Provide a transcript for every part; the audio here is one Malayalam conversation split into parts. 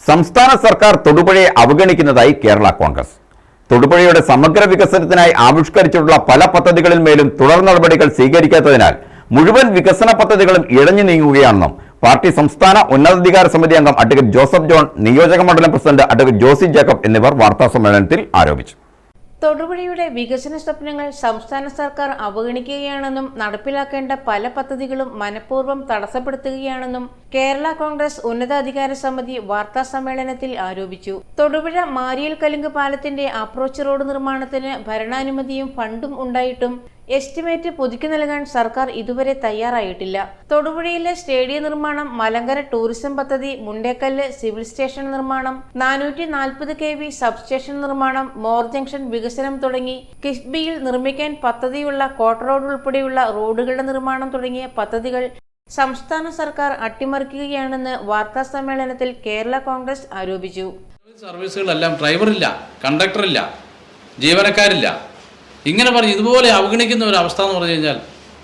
സംസ്ഥാന സർക്കാർ തൊടുപുഴയെ അവഗണിക്കുന്നതായി കേരള കോൺഗ്രസ്. തൊടുപുഴയുടെ സമഗ്ര വികസനത്തിനായി ആവിഷ്കരിച്ചിട്ടുള്ള പല പദ്ധതികളിൽ മേലും തുടർ നടപടികൾ സ്വീകരിക്കാത്തതിനാൽ മുഴുവൻ വികസന പദ്ധതികളും ഇഴഞ്ഞു നീങ്ങുകയാണെന്നും പാർട്ടി സംസ്ഥാന ഉന്നതാധികാര സമിതി അംഗം അഡ്വക്കേറ്റ് ജോസഫ് ജോൺ നിയോജക മണ്ഡലം പ്രസിഡന്റ് അഡ്വക്കേറ്റ് ജോസി ജേക്കബ് എന്നിവർ വാർത്താസമ്മേളനത്തിൽ ആരോപിച്ചു. തൊടുപുഴയുടെ വികസന സ്വപ്നങ്ങൾ സംസ്ഥാന സർക്കാർ അവഗണിക്കുകയാണെന്നും നടപ്പിലാക്കേണ്ട പല പദ്ധതികളും മനഃപൂർവം തടസ്സപ്പെടുത്തുകയാണെന്നും കേരള കോൺഗ്രസ് ഉന്നതാധികാര സമിതി വാർത്താ സമ്മേളനത്തിൽ ആരോപിച്ചു. തൊടുപുഴ മാരിയൽ കലുങ്ക് പാലത്തിന്റെ അപ്രോച്ച് റോഡ് നിർമ്മാണത്തിന് ഭരണാനുമതിയും ഫണ്ടും ഉണ്ടായിട്ടും എസ്റ്റിമേറ്റ് പുതുക്കി നൽകാൻ സർക്കാർ ഇതുവരെ തയ്യാറായിട്ടില്ല. തൊടുപുഴയിലെ സ്റ്റേഡിയം നിർമ്മാണം മലങ്കര ടൂറിസം പദ്ധതി മുണ്ടേക്കല്ല് സിവിൽ സ്റ്റേഷൻ നിർമ്മാണം നാനൂറ്റി നാൽപ്പത് കെ വി സബ്സ്റ്റേഷൻ നിർമ്മാണം മോർ ജംഗ്ഷൻ വികസനം തുടങ്ങി കിഫ്ബിയിൽ നിർമ്മിക്കാൻ പദ്ധതിയുള്ള കോട്ട റോഡ് ഉൾപ്പെടെയുള്ള റോഡുകളുടെ നിർമ്മാണം തുടങ്ങിയ പദ്ധതികൾ സംസ്ഥാന സർക്കാർ അട്ടിമറിക്കുകയാണെന്ന് വാർത്താ സമ്മേളനത്തിൽ കേരള കോൺഗ്രസ് ആരോപിച്ചു. സർവീസുകളെല്ലാം ഡ്രൈവറില്ല കണ്ടക്ടറില്ല ജീവനക്കാരില്ല. ഇങ്ങനെ പറഞ്ഞ് ഇതുപോലെ അവഗണിക്കുന്ന ഒരു അവസ്ഥ എന്ന് പറഞ്ഞു കഴിഞ്ഞാൽ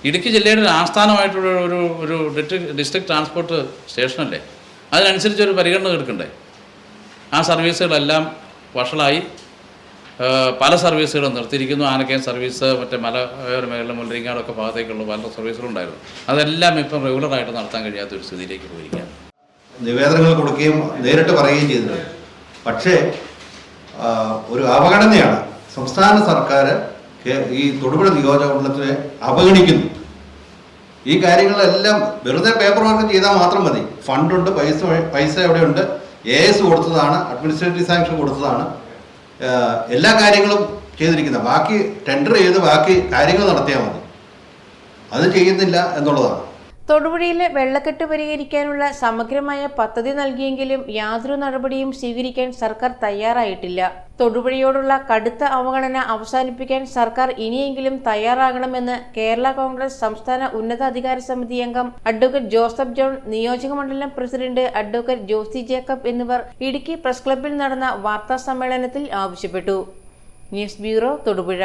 ഇടുക്കി ജില്ലയുടെ ഒരു ആസ്ഥാനമായിട്ടുള്ള ഒരു ഒരു ഡിസ്ട്രിക്ട് ഡിസ്ട്രിക്ട് ട്രാൻസ്പോർട്ട് സ്റ്റേഷനല്ലേ അതിനനുസരിച്ച് ഒരു പരിഗണന എടുക്കണ്ടേ? ആ സർവീസുകളെല്ലാം വഷളായി. പല സർവീസുകളും നിർത്തിയിരിക്കുന്നു. ആനക്കയം സർവീസ് മറ്റേ മല മേഖല മുല്ലരിങ്ങാടൊക്കെ ഭാഗത്തേക്കുള്ള പല സർവീസുകളുണ്ടായിരുന്നു. അതെല്ലാം ഇപ്പം റെഗുലറായിട്ട് നടത്താൻ കഴിയാത്ത ഒരു സ്ഥിതിയിലേക്ക് പോയിരിക്കുകയാണ്. നിവേദനങ്ങൾ കൊടുക്കുകയും നേരിട്ട് പറയുകയും ചെയ്തിട്ടുണ്ട്. പക്ഷേ ഒരു അവഗണനയാണ് സംസ്ഥാന സർക്കാർ ഈ തൊടുപുഴ നിയോജകമണ്ഡലത്തിനെ അവഗണിക്കുന്നു. ഈ കാര്യങ്ങളെല്ലാം വെറുതെ പേപ്പർ വർക്ക് ചെയ്താൽ മാത്രം മതി. ഫണ്ടുണ്ട് പൈസ പൈസ എവിടെയുണ്ട്? എ എസ് കൊടുത്തതാണ് അഡ്മിനിസ്ട്രേറ്റീവ് സാങ്ഷൻ കൊടുത്തതാണ്. എല്ലാ കാര്യങ്ങളും ചെയ്തിരിക്കുന്നത് ബാക്കി ടെൻഡർ ചെയ്ത് ബാക്കി കാര്യങ്ങൾ നടത്തിയാൽ മതി. അത് ചെയ്യുന്നില്ല എന്നുള്ളതാണ്. തൊടുപുഴയിലെ വെള്ളക്കെട്ട് പരിഹരിക്കാനുള്ള സമഗ്രമായ പദ്ധതി നൽകിയെങ്കിലും യാതൊരു നടപടിയും സ്വീകരിക്കാൻ സർക്കാർ തയ്യാറായിട്ടില്ല. തൊടുപുഴയോടുള്ള കടുത്ത അവഗണന അവസാനിപ്പിക്കാൻ സർക്കാർ ഇനിയെങ്കിലും തയ്യാറാകണമെന്ന് കേരള കോൺഗ്രസ് സംസ്ഥാന ഉന്നതാധികാര സമിതി അംഗം അഡ്വക്കേറ്റ് ജോസഫ് ജോൺ നിയോജകമണ്ഡലം പ്രസിഡന്റ് അഡ്വക്കേറ്റ് ജോസി ജേക്കബ് എന്നിവർ ഇടുക്കി പ്രസ് ക്ലബിൽ നടന്ന വാർത്താ സമ്മേളനത്തിൽ ആവശ്യപ്പെട്ടു. News bureau Thodupuzha.